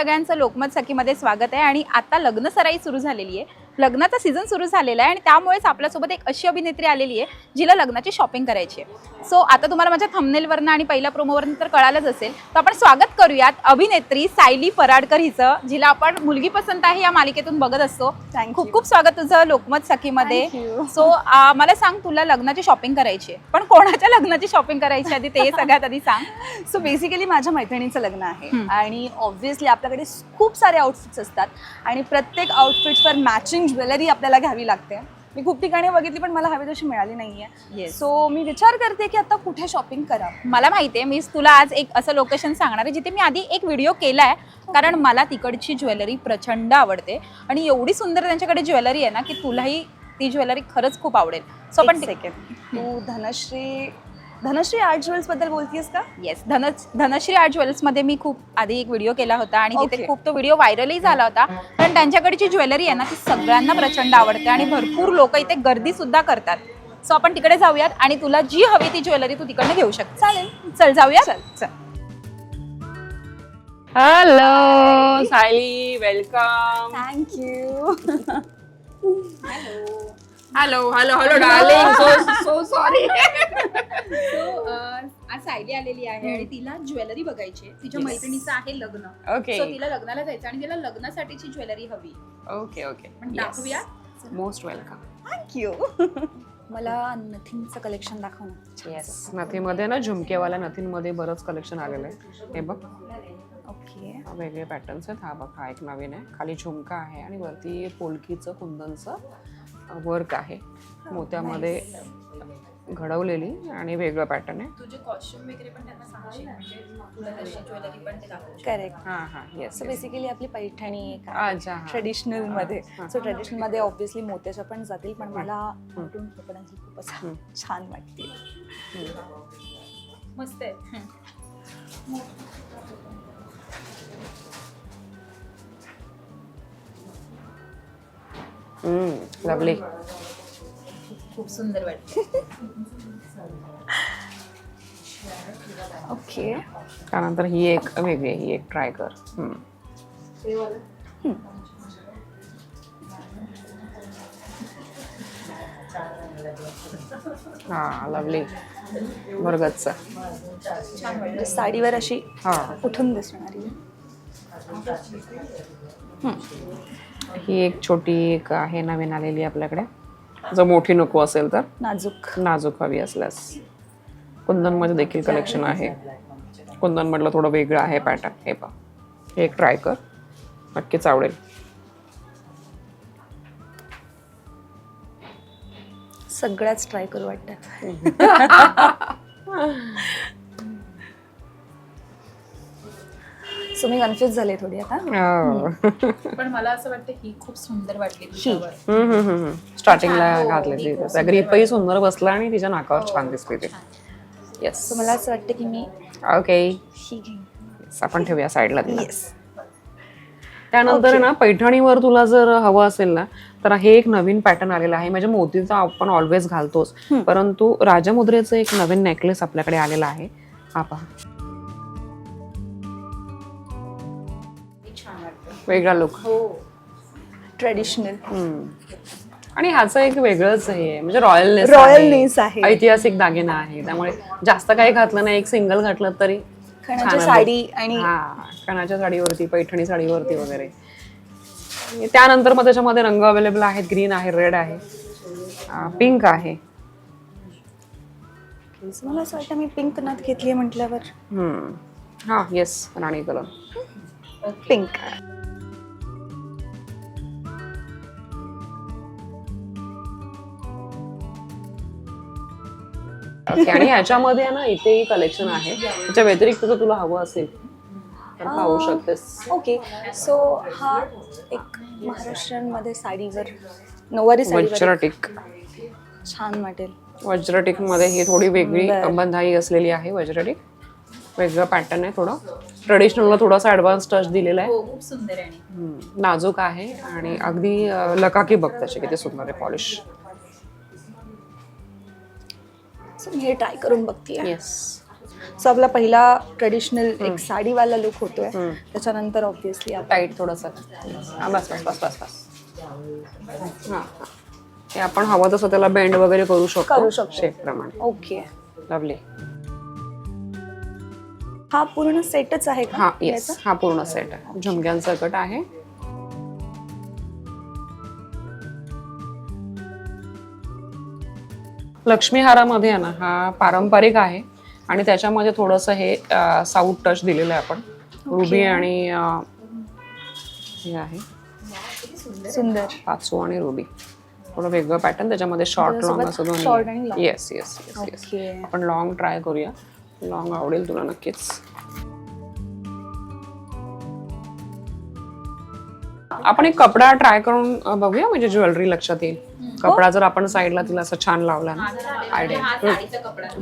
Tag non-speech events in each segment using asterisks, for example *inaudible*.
सगळ्यांचं लोकमत सखीमध्ये स्वागत आहे. आणि आता लग्न सराई सुरू झालेली आहे. लग्नाचा सीझन सुरू झालेला आहे आणि त्यामुळेच आपल्यासोबत एक अशी अभिनेत्री आलेली आहे जिला लग्नाची शॉपिंग करायची आहे. सो आता तुम्हाला माझ्या थंबनेलवरनं आणि पहिल्या प्रोमोवरनं तर कळालंच असेल तर आपण स्वागत करूयात अभिनेत्री सायली पराडकर हिचं जिला आपण मुलगी पसंत आहे या मालिकेतून बघत असतो. खूप. खूप स्वागत तुझं लोकमत सखीमध्ये. सो मला सांग तुला लग्नाची शॉपिंग करायची आहे. पण कोणाच्या लग्नाची शॉपिंग करायची आधी ते सगळ्यात आधी सांग. सो बेसिकली माझ्या मैत्रिणीचं लग्न आहे. आणि ऑब्व्हियसली आपल्याकडे खूप सारे आउटफिट्स असतात. आणि प्रत्येक आउटफिटवर मॅचिंग ज्वेलरी आपल्याला घ्यावी लागते. मी खूप ठिकाणी बघितली पण मला हवी तशी मिळाली नाहीये. Yes. सो मी विचार करते की आता कुठे शॉपिंग करा मला माहिती आहे मी तुला आज एक असं लोकेशन सांगणार आहे जिथे मी आधी एक व्हिडिओ केला आहे कारण मला तिकडची ज्वेलरी प्रचंड आवडते. आणि एवढी सुंदर त्यांच्याकडे ज्वेलरी आहे ना की तुलाही ती ज्वेलरी खरंच खूप आवडेल. सो आपण सेकंड तू धनश्री धनश्री आर्ट ज्वेल्सबद्दल बोलतीयस का? येस धन धनश्री आर्ट ज्वेल्समध्ये मी खूप आधी एक व्हिडिओ केला होता आणि तिथे Okay. खूप तो व्हिडिओ व्हायरलही झाला होता. कारण त्यांच्याकडची ज्वेलरी आहे ना ती सगळ्यांना प्रचंड आवडते आणि भरपूर लोक इथे गर्दी सुद्धा करतात. सो आपण तिकडे जाऊयात आणि तुला जी हवी ती ज्वेलरी तू तिकडनं घेऊ शकते चालेल. चल जाऊया चल चल. Hello Sayali welcome thank you hello hello hello darling so so sorry आज सायली आलेली आहे आणि तिला ज्वेलरी बघायची आहे. तिच्या Yes. मैत्रिणीचं आहे लग्न. ओके तिला लग्नाला जायचं आणि तिला लग्नासाठीची ज्वेलरी हवी. ओके ओके दाखवूया. मोस्ट वेलकम थँक्यू मला नथिंगचं कलेक्शन दाखव ना येस नथीमध्ये ना झुमकेवाल्या नथींमध्ये बरंच कलेक्शन आलेलं आहे. हे बघ. ओके हा वेगळे पॅटर्न्स आहेत. हा बघ हा एक नवीन आहे. खाली झुमका आहे आणि वरती पोलकीचं कुंदनचं. वर्क आहे. मोत्यामध्ये घडवलेली आणि वेगळं पॅटर्न आहे. तुझे कॉस्ट्युम वगैरे पण त्यांना सांगशील? म्हणजे तुला तशी ज्वेलरी पण ते दाखवशील. करेक्ट हां हां येस सो बेसिकली आपली पैठणी एक अच्छा हां. ट्रेडिशनलमध्ये. हा. सो ट्रेडिशनलमध्ये ऑब्व्हियसली मोत्याच्या पण जातील पण मला मोठून कपड्यांची खूप असं हम्म. छान वाटते. मस्त आहे. लवली खूप सुंदर वाटते. ओके त्यानंतर ही एक वेगळी ही एक ट्राय कर. हम्म. हा लवली बरगतचा म्हणजे साडीवर अशी हा. उठून दिसणारी ही एक छोटी एक आहे नवीन आलेली आपल्याकडे. जर मोठी नको असेल तर? नाजूक. नाजूक हवी असल्यास. कुंदनमध्ये देखील कलेक्शन आहे. कुंदन म्हटलं थोडं वेगळं आहे पॅटर्न हे पहा. हे एक ट्राय कर. नक्कीच आवडेल. सगळ्याच ट्राय करू वाटतात. *laughs* सो मी कन्फ्युज झाले थोडी आता. हो. पण मला असं वाटतं ही खूप सुंदर वाटली. स्टार्टिंगला घातलेली त्याचा ग्रीपही सुंदर बसला आणि तिच्या नाकावर छान दिसली ती. येस मला असं वाटतं की मी ओके ही घेईन. आपण ठेवूया साईडला तिला. येस त्यानंतर ना पैठणीवर तुला जर हवं असेल ना तर हे एक नवीन पॅटर्न आलेलं आहे. म्हणजे मोतीचा आपण ऑलवेज घालतोच. परंतु राजमुद्रेचं एक नवीन नेकलेस आपल्याकडे आलेला आहे. हा पहा. वेगळा लुक हो. ट्रेडिशनल आणि ह्याचं एक वेगळंच हे आहे म्हणजे रॉयलनेस Royalness आहे. ऐतिहासिक दागिना आहे. त्यामुळे जास्त काही घातलं नाही. एक सिंगल घातलं तरी साडी आणि हा कणाच्या साडीवरती पैठणी साडीवरती वगैरे. त्यानंतर मग त्याच्यामध्ये रंग अवेलेबल आहेत. ग्रीन आहे रेड आहे. पिंक आहे. मला असं वाटतं मी पिंक नथ घेतली म्हटल्यावर. हा yes Rani colour. Pink okay. आणि ह्याच्यामध्ये ना इथेही कलेक्शन आहे. त्याच्या व्यतिरिक्त जर तुला हवं असेल. तर पाहू शकतेस. ओके सो हा एक महाराष्ट्रांमध्ये साडीवर नऊवारी साडीवर वज्रटिक. छान वाटेल. वज्रटिकमध्ये ही थोडी वेगळी. बंधाई असलेली आहे वज्रटिक. वेगळं पॅटर्न आहे थोडं. ट्रेडिशनलला थोडासा ऍडव्हान्स टच दिलेला आहे. हो खूप सुंदर आहे. आणि हम्म, नाजूक आहे आणि अगदी अं, लकाकी बघ त्याचे किती सुंदर आहे पॉलिश सो मी हे ट्राय करून बघते येस सो आपला पहिला ट्रेडिशनल एक साडीवाला लुक होतोय. त्याच्यानंतर ऑब्व्हियसली आपण टाईट थोडंसं. बस बस बस बस बस. हां. हे आपण हवं तसं त्याला बेंड वगैरे करू शकतो. करू शकतो. प्रमाणे. ओके लवली हा पूर्ण सेटच आहे का हा येस? हा पूर्ण सेट आहे झुमक्यांचा कट आहे. लक्ष्मीहारामध्ये ना हा पारंपरिक आहे. आणि त्याच्यामध्ये थोडंसं हे साऊथ टच दिलेलं आहे आपण. रुबी आणि हे आहे. सुंदर. पाचू आणि रुबी थोडं वेगळं पॅटर्न त्याच्यामध्ये शॉर्ट लॉंग असं long. Yes yes yes yes आपण लॉंग ट्राय करूया. लॉंग आवडेल तुला नक्कीच. आपण एक कपडा ट्राय करून बघूया म्हणजे ज्वेलरी लक्षात येईल. कपडा जर आपण साईडला तिला असं छान लावला ना आयडिया.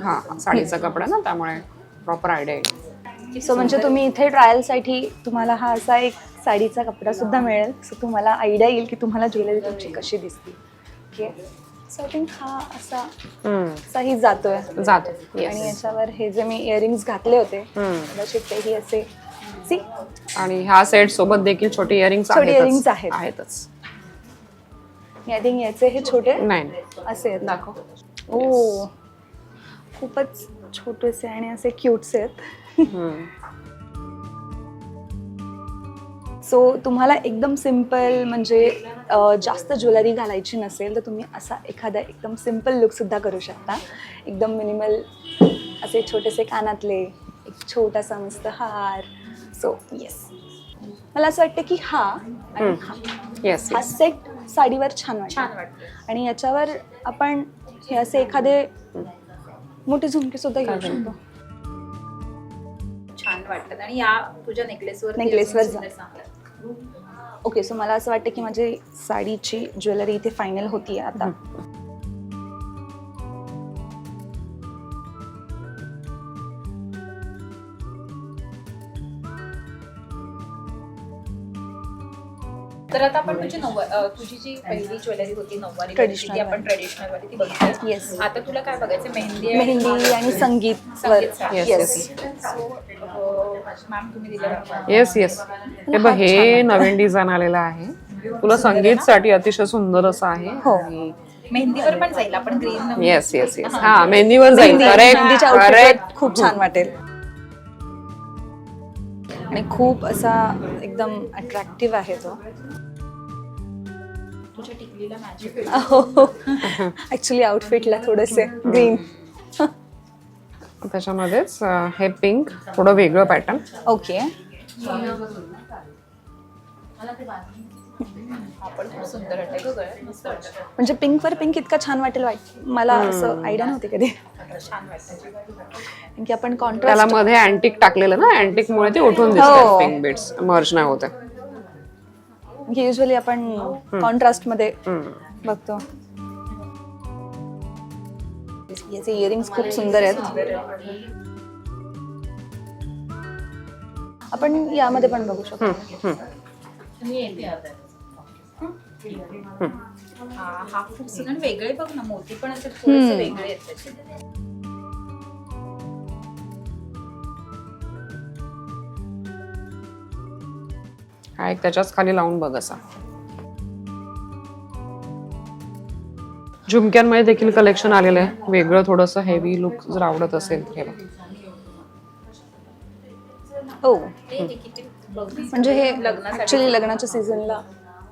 हा साडीचा कपडा. ना त्यामुळे प्रॉपर आयडिया येईल सो म्हणजे तुम्ही इथे ट्रायलसाठी तुम्हाला हा असा एक साडीचा कपडा सुद्धा मिळेल. सो तुम्हाला आयडिया येईल की तुम्हाला ज्वेलरी तुमची कशी दिसते. ओके सो आय थिंक हा असा असाही जातोय. जातो. आणि येस याच्यावर हे जे मी इयरिंग्स घातले होते कदाचित तेही असे. सी आणि ह्या सेट सोबत देखील छोटे इयरिंग्स छोटे earrings आहेत. आहेतच. आय थिंक याचे हे छोटे नाही. असे आहेत. दाखव. ओ. खूपच छोटेसे आणि असे क्यूटसे आहेत. सो तुम्हाला एकदम सिंपल म्हणजे जास्त ज्वेलरी घालायची नसेल तर तुम्ही असा एखादा एकदम सिंपल लुकसुद्धा करू शकता. एकदम मिनिमल असे छोटेसे कानातले एक छोटासा मस्त हार. सो येस मला असं वाटतं की हा आणि हा. येस हा सेट साडीवर छान छान वाटतो. वाटतं आणि याच्यावर आपण हे असे एखादे मोठे झुमके सुद्धा घेऊ शकतो. छान वाटतात. आणि या तुझ्या नेकलेसवर Necklace वर जा. ओके सो मला असं वाटतं की माझी साडीची ज्वेलरी इथे फायनल होती आता. तर आता आपण तुझी नव्वा तुझी जी पहिली ज्वेलरी होती नव्वारी Traditional ती आपण वाली. ट्रेडिशनल वाली ती बघितली. Yes. आता तुला काय बघायचं मेहंदी आणि- मेहंदी आणि sangeet. Yes, yes So, uh, ma'am तुम्ही दिलेला येस येस हे बघ हे नवीन डिझाईन आलेलं आहे. तुला संगीतसाठी अतिशय सुंदर असं आहे. हो. आणि मेहंदीवर पण जाईल आपण ग्रीन येस येस येस हा. मेहंदीवर जाईल. मेहंदी- करेक्ट मेहंदीच्या करेक्ट outfit वर खूप छान वाटेल. आणि खूप असा एकदम अट्रॅक्टिव्ह आहे तो. तुझ्या टिकलीला मॅच ऍक्च्युली आउटफिटला थोडेसे ग्रीन त्याच्यामध्येच हे पिंक थोडं वेगळं पॅटर्न ओके म्हणजे पिंक वर पिंक इतका छान वाटेल वाट मला असं आयडिया नव्हती कधी. छान की आपण त्याला कॉन्ट्रास्टमध्ये अँटिक टाकलेलं ना? अँटिक मुळे ते उठून. दिसतात पिंक बीट्स मर्ज नाही होते युजली आपण कॉन्ट्रास्टमध्ये बघतो. याचे इयरिंग्स खूप सुंदर आहेत. आपण यामध्ये पण बघू शकतो. हा हा खूप सुंदर आणि वेगळे बघ ना मोती पण असे थोडेसे वेगळे आहेत हा एक त्याच्याच खाली लावून बघ असा. झुमक्यांमध्ये देखील कलेक्शन आलेलं आहे. वेगळं थोडंसं हेवी लुक जर आवडत असेल हे. हो. म्हणजे हे ऍक्च्युली लग्नाच्या सीझनला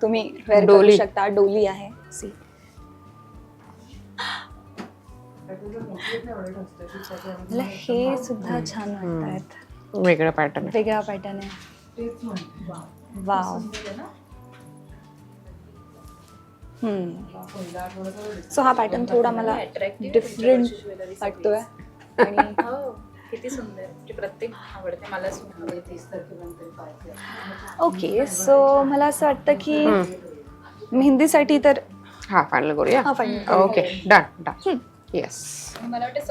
तुम्ही वेअर करू डोली. शकता. डोली आहे. सी मला हे सुद्धा छान वाटतात. वेगळं पॅटर्न वेगळा पॅटर्न आहे. वाव. सो हा पॅटर्न थोडा मला डिफरंट वाटतोय. *laughs* आणि हो किती सुंदर. म्हणजे प्रत्येक आवडते मला ओके सो मला असं वाटतं की मेहंदीसाठी तर हा फायनल करूया? हा ओके डन डन येस आणि मला वाटतं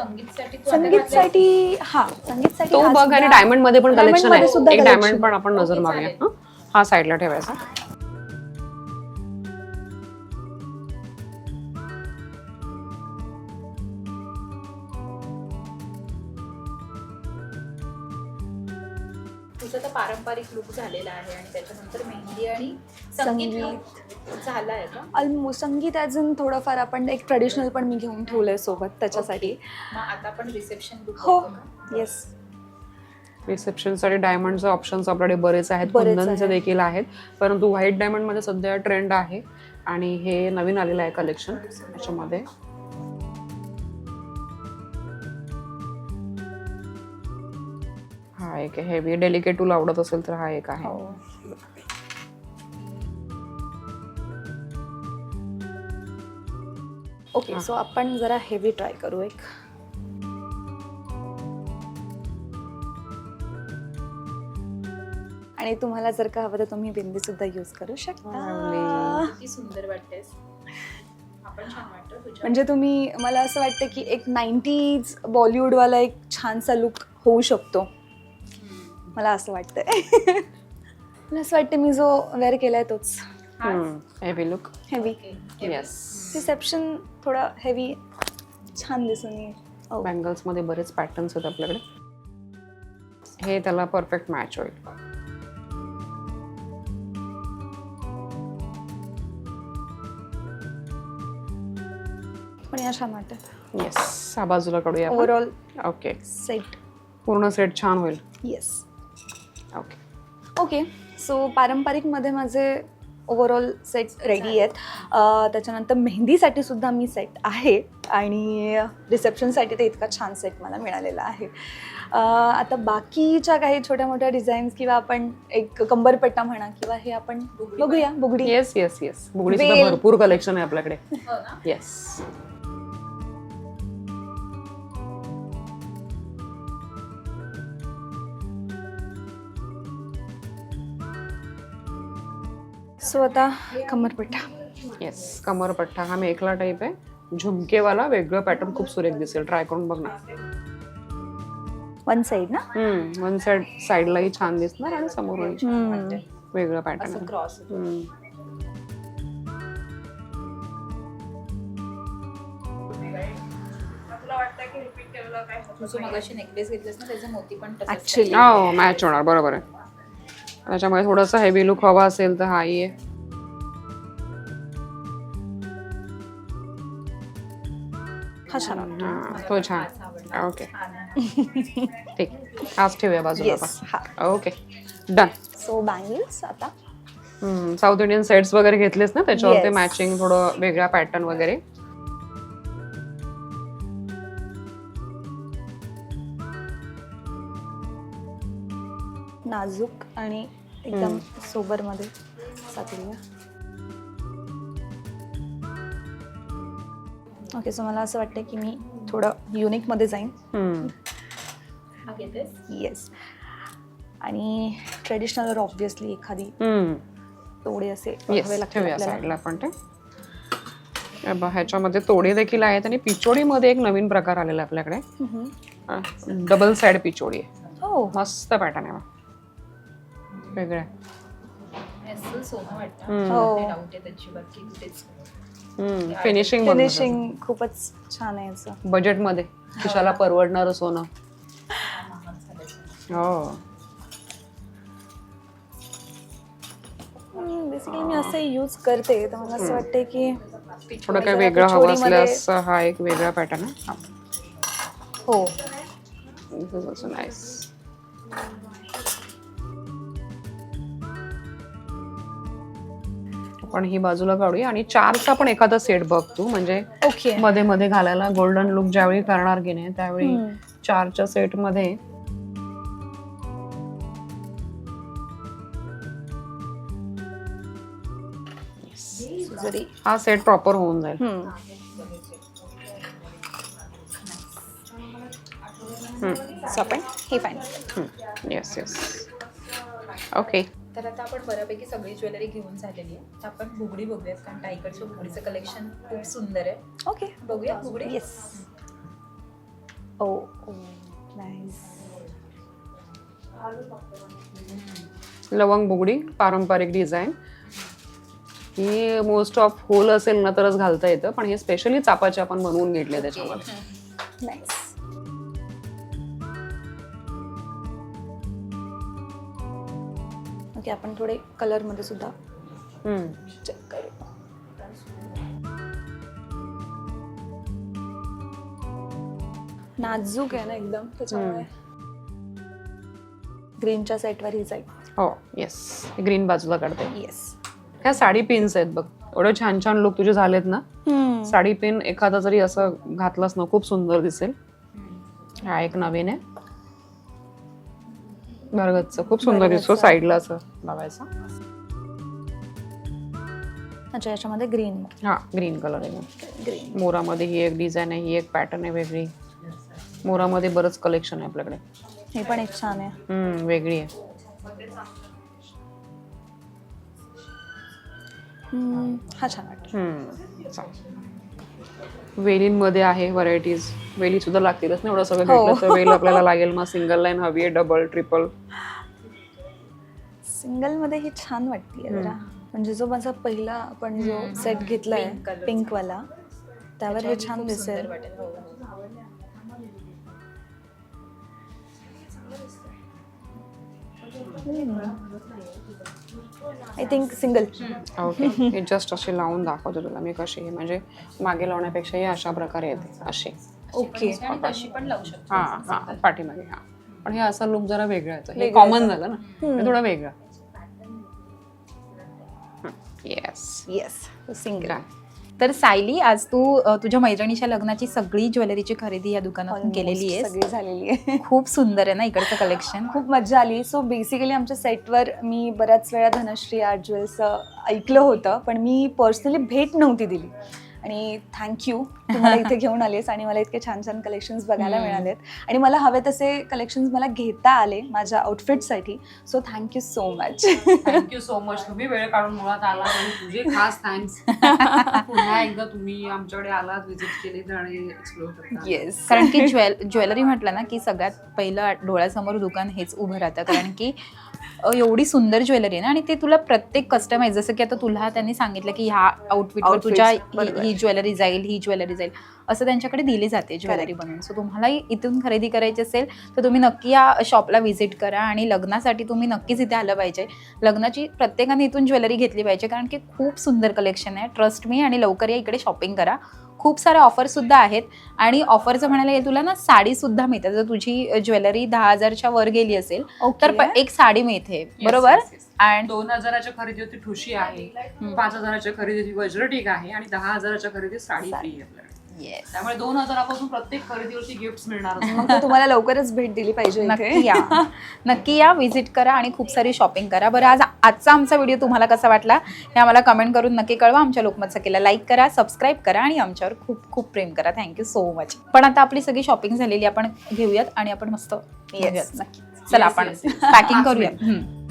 संगीतसाठी हा संगीतसाठी तो बघ आणि डायमंडमध्ये पण कलेक्शन आहे. एक. डायमंड पण आपण नजर मारूया. हं? हा साईडला ठेवायचा. तुझं तर पारंपरिक लुक झालेला आहे आणि त्याच्यानंतर मेहंदी आणि संगीत झाला आहे का? ऑलमोस्ट संगीत अजून थोडंफार आपण एक ट्रेडिशनल पण मी घेऊन ठेवलंय सोबत त्याच्यासाठी. मग आता आपण रिसेप्शन लुक हो. येस रिसेप्शनसाठी डायमंडचे ऑप्शन्स आपल्याकडे बरेच आहेत कुंदनचे. देखील आहेत. परंतु व्हाईट डायमंडमध्ये सध्या ट्रेंड आहे आणि हे नवीन आलेलं आहे कलेक्शन त्याच्यामध्ये हा एक हेवी डेलिकेट टूल आवडत असेल तर हा एक आहे. हो. ओके सो आपण जरा हेवी ट्राय करू एक. आणि तुम्हाला जर का हवं तर तुम्ही बिंदी सुद्धा यूज करू शकता. किती सुंदर वाटतेस. आपण छान वाटतं तुझ्या म्हणजे तुम्ही मला असं वाटतं की एक नाईन्टीज बॉलिवूडवाला एक छानसा लुक होऊ शकतो. मला असं वाटतंय. मला असं वाटतं मी जो वेअर केलाय तोच. Heavy look heavy. Yes reception थोडा हेवी छान दिसून येईल. Oh. बँगल्समध्ये बरेच पॅटर्न्स आहेत आपल्याकडे. हे त्याला परफेक्ट मॅच होईल. पण या छान वाटत येस हा बाजूला काढूया आपण. ओव्हरऑल ओके सेट पूर्ण सेट छान होईल. येस ओके ओके सो पारंपरिकमध्ये माझे ओव्हरऑल सेट रेडी आहेत. अं, त्याच्यानंतर मेहंदीसाठी सुद्धा मी सेट आहे आणि रिसेप्शनसाठी तर इतका छान सेट मला मिळालेला आहे. अं, आता बाकीच्या काही छोट्या मोठ्या डिझाईन्स किंवा आपण एक कंबरपट्टा म्हणा किंवा हे आपण बघूया बुगडी. येस येस येस बुगडी सुद्धा. भरपूर कलेक्शन आहे आपल्याकडे. हो ना? येस सो आता कंबरपट्टा येस कमरपट्टा हा मेखला टाईप आहे. झुमकेवाला वेगळं पॅटर्न खूप सुरेख दिसेल. ट्राय करून बघ ना. वन साईड ना? वन साइड साईडलाही छान दिसणार आणि समोरही हम्म. वेगळं असं पॅटर्न क्रॉस तुझं मगाशी नेकलेस घेतलेस ना त्याचं मोती पण तसंच Actually. हो मॅच होणार. बरोबर आहे. त्याच्यामुळे थोडंसं हेवी लुक हवा असेल तर हाही आहे. हा छान वाटतो हा, तो छान. ओके छान आहे. ठीक. हाच ठेवूया बाजूला आपण. ओके डन सो बँगल्स आता. साऊथ इंडियन सेट्स वगैरे घेतलेस ना? त्याच्यावरती Yes. मॅचिंग थोडं वेगळा पॅटर्न वगैरे? नाजूक आणि एकदम सोबरमध्ये साचलेल्या ओके सो मला असं वाटतं की मी थोडं युनिकमध्ये जाईन. येस आणि ट्रेडिशनल ऑब्विसली एखादी हम्म. तोडे असे आपण ते. हे ह्याच्यामध्ये तोडे देखील आहेत आणि पिचोडीमध्ये एक नवीन प्रकार आलेला आहे आपल्याकडे. हम्म. डबल साइड पिचोडी. आहे हो. मस्त पॅटर्न आहे बघ. फिनिशिंग फिनिशिंग खूपच छान आहे याचं बजेटमध्ये खिशाला परवडणार सोनं हो. बेसिकली मी असं यूज करते तर मला असं वाटते की थोडं काय जरा वेगळं हवं पिचोडीमध्ये- असल्यास हा एक वेगळा पॅटर्न आहे. हो. दिस इज ऑल्सो नाईस आपण ही बाजूला काढूया. आणि चारचा पण एखादा सेट बघ तू म्हणजे ओके. मध्ये मध्ये घालायला गोल्डन लुक ज्यावेळी करणार की नाही त्यावेळी. चारच्या सेटमध्ये जरी हा सेट प्रॉपर होऊन जाईल. हे येस येस ओके तर आता आपण बऱ्यापैकी सगळी ज्वेलरी घेऊन झालेली आहे. तर आपण बुगडी बघूयात कारण टायगरचं बुगडीचं कलेक्शन खूप सुंदर आहे. ओके बघूया बुगडी. येस ओ नाईस लवंग बुगडी पारंपरिक डिझाईन ही मोस्ट ऑफ होल असेल ना तरच घालता येतं पण हे स्पेशली चापाचे आपण बनवून घेतले त्याच्यामध्ये *laughs* की आपण थोडे कलरमध्ये सुद्धा. चेक करू. नाजूक आहे ना एकदम त्याच्यामुळे ग्रीनच्या सेटवर ही जाईल. हो येस ग्रीन बाजूला काढते. येस ह्या साडी पिन्स आहेत बघ. एवढे छान छान लुक तुझे झालेत ना? साडी पिन एखादा जरी असं घातलंस ना खूप सुंदर दिसेल. हा एक नवीन आहे. भरगतचं खूप सुंदर दिसतो. साईडला असं लावायचं. अच्छा याच्यामध्ये ग्रीन हा ग्रीन कलर आहे. ग्रीन मोरामध्ये ही एक डिझाईन आहे ही एक पॅटर्न आहे वेगळी. मोरामध्ये बरंच कलेक्शन आहे आपल्याकडे. हे पण एक छान आहे. हम्म, वेगळी आहे. हम्म, हा छान वाटतो हम्म, चालेल. वेलींमध्ये आहे व्हरायटीज वेली सुद्धा लागतीलच ना एवढं सगळं हो. घेतलं तर वेल आपल्याला लागेल. मग सिंगल लाईन हवी आहे डबल ट्रिपल सिंगलमध्ये ही छान वाटते जरा. म्हणजे जो माझा पहिला आपण जो सेट घेतलाय पिंक वाला त्यावर हे छान दिसेल. आय थिंक सिंगल ओके हे जस्ट असे लावून दाखवतो तुला मी कशी आहे. म्हणजे मागे लावण्यापेक्षा हे अशा. प्रकारे येते असे ओके हा हा. पाठीमागे हा. पण हे असा लुक जरा वेगळा येतो हे वेगळं कॉमन झालं ना? थोडं वेगळं. येस येस सिंगल तर सायली आज तू अ, तुझ्या मैत्रिणीच्या लग्नाची सगळी ज्वेलरीची खरेदी या दुकानातून केलेली आहे सगळी झालेली आहे. *laughs* खूप सुंदर आहे ना इकडचं कलेक्शन *laughs* खूप मजा आली. सो बेसिकली आमच्या सेटवर मी बऱ्याच वेळा धनश्री आर्ट ज्वेल्सचं ऐकलं होतं पण मी पर्सनली भेट नव्हती दिली. आणि थँक्यू तुम्हाला इथे घेऊन आलीस आणि मला इतके छान छान कलेक्शन्स बघायला. मिळालेत. आणि मला हवे तसे कलेक्शन्स मला घेता आले माझ्या आउटफिटसाठी so thank you so much thank you so much तुम्ही वेळ काढून मुळात आला आणि तुझे खास थँक्स पुन्हा एकदा तुम्ही आमच्याकडे आलात विजिट केली आणि एक्सप्लोर करता येस कारण की ज्वेल ज्वेलरी म्हटलं ना की सगळ्यात पहिलं डोळ्यासमोर दुकान हेच उभं राहतं. कारण की एवढी सुंदर ज्वेलरी आहे ना आणि ते तुला प्रत्येक कस्टमाइज जसं की आता तुला त्यांनी सांगितलं की ह्या आउटफिटवर Outfits, तुझ्या ही-. ही ज्वेलरी जाईल ही ज्वेलरी जाईल. असं त्यांच्याकडे दिली जाते ज्वेलरी बनवून. सो तुम्हालाही इथून खरेदी करायची असेल तर तुम्ही नक्की या शॉपला व्हिजिट करा आणि लग्नासाठी तुम्ही नक्कीच इथे आलं पाहिजे. लग्नाची प्रत्येकाने इथून ज्वेलरी घेतली पाहिजे कारण की खूप सुंदर कलेक्शन आहे. ट्रस्ट मी आणि लवकर या इकडे शॉपिंग करा. खूप साऱ्या ऑफर सुद्धा आहेत. आणि ऑफरचं म्हणायला गेलं तुला ना साडी सुद्धा मिळते. जर तुझी ज्वेलरी दहा हजारच्या वर गेली असेल तर एक साडी मिळते. बरोबर? अँड दोन हजाराच्या खरेदीवरती ठुशी आहे. पाच हजाराच्या खरेदीवरती वज्रटीक आहे आणि दहा हजाराच्या खरेदीत साडी फ्री आहे त्यामुळे दोन हजारापासून प्रत्येक खरेदीवरती गिफ्ट मिळणार मग तर तुम्हाला लवकरच भेट दिली पाहिजे नक्की या. *laughs* नक्की या व्हिजिट करा आणि खूप सारी शॉपिंग करा. बरं आज आजचा आमचा व्हिडिओ तुम्हाला कसा वाटला हे आम्हाला कमेंट करून नक्की कळवा. आमच्या लोकमत सखीला लाईक करा सबस्क्राईब करा आणि आमच्यावर खूप खूप प्रेम करा. थँक्यू सो मच पण आता आपली सगळी शॉपिंग झालेली आपण घेऊयात आणि आपण मस्त घेऊयात नक्की. चला Yes, आपण yes, yes. पॅकिंग Last करूया minute. हम्म.